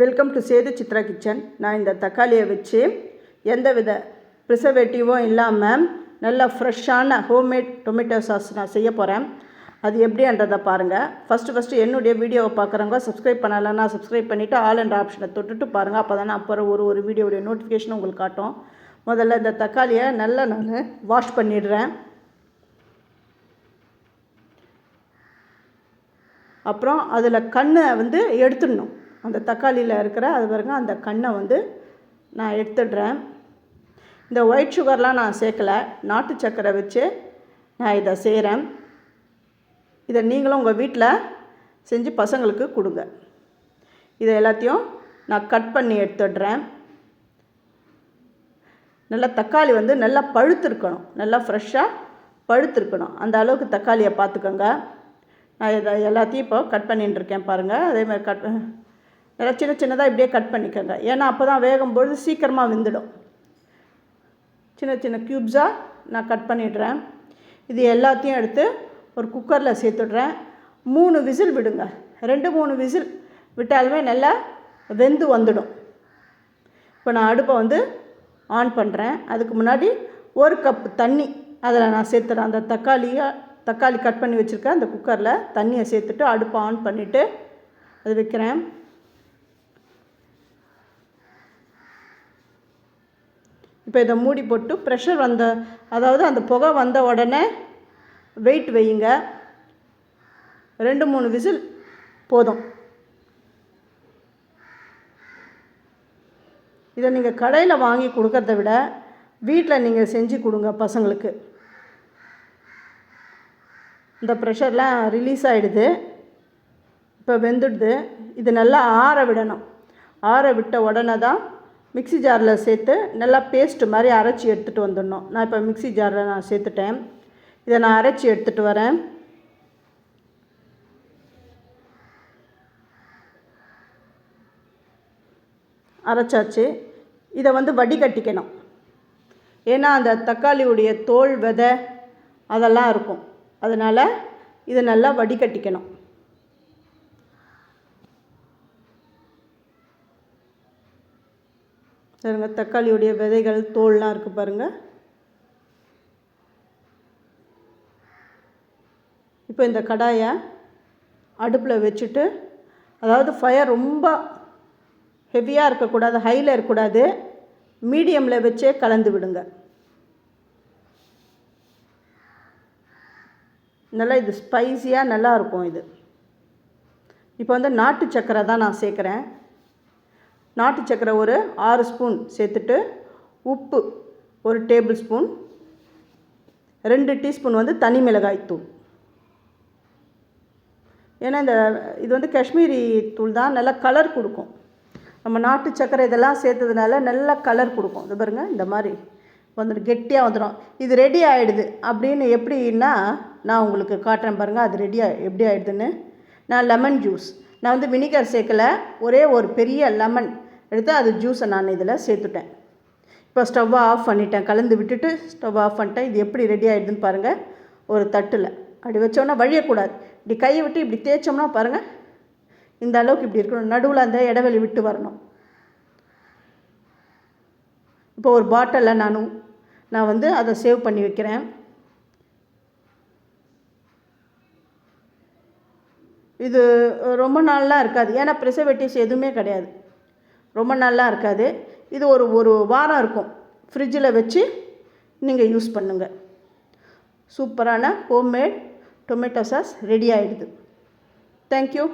Welcome to Sethu Chitra kitchen நான் இந்த தக்காளியை வச்சு எந்த வித ப்ரிசர்வேட்டிவும் இல்லாமல் நல்லா ஃப்ரெஷ்ஷான ஹோம்மேட் டொமேட்டோ சாஸ் நான் செய்ய போகிறேன் அது எப்படின்றதை பாருங்கள் ஃபஸ்ட்டு ஃபஸ்ட்டு என்னுடைய வீடியோவை பார்க்குறவங்க சப்ஸ்கிரைப் பண்ணலைன்னா சப்ஸ்கிரைப் பண்ணிவிட்டு ஆல் என்ற ஆப்ஷனை தொட்டுட்டு பாருங்கள் அப்போ தானே அப்புறம் ஒரு ஒரு வீடியோடைய நோட்டிஃபிகேஷன் உங்களுக்கு காட்டும். முதல்ல இந்த தக்காளியை நல்லா நான் வாஷ் பண்ணிடுறேன். அப்புறம் அதில் கண்ணை வந்து எடுத்துடணும். அந்த தக்காளியில் இருக்கிற அது பாருங்க அந்த கண்ணை வந்து நான் எடுத்துடுறேன். இந்த ஒயிட் சுகர்லாம் நான் சேர்க்கலை. நாட்டு சர்க்கரை வச்சு நான் இதை செய்கிறேன் இதை நீங்களும் உங்கள் வீட்டில் செஞ்சு பசங்களுக்கு கொடுங்க. இதை எல்லாத்தையும் நான் கட் பண்ணி எடுத்துடுறேன். நல்லா தக்காளி வந்து நல்லா பழுத்திருக்கணும். நல்லா ஃப்ரெஷ்ஷாக பழுத்திருக்கணும். அந்த அளவுக்கு தக்காளியை பார்த்துக்கோங்க. நான் இதை எல்லாத்தையும் இப்போ கட் பண்ணிட்டுருக்கேன் பாருங்கள் அதே மாதிரி கட் நல்லா சின்ன சின்னதாக இப்படியே கட் பண்ணிக்கோங்க. ஏன்னா அப்போ தான் வேகும்பொழுது சீக்கிரமாக வெந்துடும். சின்ன சின்ன க்யூப்ஸாக நான் கட் பண்ணிடுறேன். இது எல்லாத்தையும் எடுத்து ஒரு குக்கரில் சேர்த்துடுறேன். மூணு விசில் விடுங்க. ரெண்டு மூணு விசில் விட்டாலுமே நல்லா வெந்து வந்துடும். இப்போ நான் அடுப்பை வந்து ஆன் பண்ணுறேன் அதுக்கு முன்னாடி ஒரு கப் தண்ணி. அதில் நான் சேர்த்துறேன் அந்த தக்காளியை தக்காளி கட் பண்ணி வச்சுருக்கேன் அந்த குக்கரில் தண்ணியை சேர்த்துட்டு அடுப்பை ஆன் பண்ணிவிட்டு அது வைக்கிறேன். இப்போ இதை மூடி போட்டு ப்ரெஷர் வந்த அதாவது அந்த புகை வந்த உடனே வெயிட் வையுங்க. ரெண்டு மூணு விசில் போதும். இதை நீங்கள் கடையில் வாங்கி கொடுக்கறத விட வீட்டில் நீங்கள் செஞ்சு கொடுங்க பசங்களுக்கு. இந்த ப்ரெஷர்லாம் ரிலீஸ் ஆகிடுது இப்போ வெந்துடுது. இது நல்லா ஆற விடணும். ஆற விட்ட உடனே தான் மிக்ஸி ஜாரில் சேர்த்து நல்லா பேஸ்ட் மாதிரி அரைச்சி எடுத்துகிட்டு வந்துடணும். நான் இப்போ மிக்ஸி ஜாரில் நான் சேர்த்துட்டேன். இதை நான் அரைச்சி எடுத்துகிட்டு வரேன். அரைச்சாச்சு. இதை வந்து வடிகட்டிக்கணும். ஏன்னா அந்த தக்காளியுடைய தோல் விதை அதெல்லாம் இருக்கும். அதனால் இதை நல்லா வடிகட்டிக்கணும். பாருங்க தக்காளியுடைய விதைகள் தோல்லாம் இருக்குது பாருங்கள் இப்போ இந்த கடாயை அடுப்பில் வச்சுட்டு அதாவது ஃபயர் ரொம்ப ஹெவியாக இருக்கக்கூடாது ஹையில் இருக்கக்கூடாது மீடியமில் வச்சே கலந்து விடுங்க. நல்லா இது ஸ்பைஸியாக நல்லாயிருக்கும் இது. இப்போ வந்து நாட்டு சக்கரை தான் நான் சேர்க்குறேன். நாட்டு சக்கரை ஒரு ஆறு ஸ்பூன் சேர்த்துட்டு உப்பு ஒரு டேபிள் ஸ்பூன் ரெண்டு டீஸ்பூன் வந்து தனி மிளகாய் தூள். ஏன்னா இந்த இது வந்து காஷ்மீரி தூள் தான் நல்லா கலர் கொடுக்கும். நம்ம நாட்டு சக்கரை இதெல்லாம் சேர்த்ததுனால நல்லா கலர் கொடுக்கும். இது பாருங்கள் இந்த மாதிரி வந்துடும் கெட்டியாக வந்துடும் இது ரெடி ஆகிடுது அப்படின்னு எப்படின்னா நான் உங்களுக்கு காட்டுறேன் பாருங்கள் அது ரெடியாக எப்படி ஆகிடுதுன்னு நான் லெமன் ஜூஸ் நான் வந்து வினிகர் சேர்க்கலை ஒரே ஒரு பெரிய லெமன் எடுத்து அது ஜூஸை நான் இதில் சேர்த்துட்டேன். இப்போ ஸ்டவ்வை ஆஃப் பண்ணிட்டேன் கலந்து விட்டுட்டு ஸ்டவ் ஆஃப் பண்ணிட்டேன். இது எப்படி ரெடி ஆகிடுதுன்னு பாருங்கள் ஒரு தட்டில். அப்படி வச்சோன்னா வழியக்கூடாது. இப்படி கையை விட்டு இப்படி தேய்ச்சோம்னா பாருங்கள் இந்த அளவுக்கு இப்படி இருக்கணும். நடுவில் அந்த இடைவெளி விட்டு வரணும். இப்போ ஒரு பாட்டிலில் நானும் நான் வந்து அதை சேவ் பண்ணி வைக்கிறேன். இது ரொம்ப நாள்லாம் இருக்காது. ஏன்னா ப்ரிசர்வேட்டிவ்ஸ் எதுவுமே கிடையாது. ரொம்ப நாள்லாம் இருக்காது. இது ஒரு ஒரு வாரம் இருக்கும். ஃப்ரிட்ஜில் வச்சு நீங்கள் யூஸ் பண்ணுங்கள் சூப்பரான ஹோம்மேட் டொமேட்டோ சாஸ் ரெடி ஆகிடுது தேங்க்யூ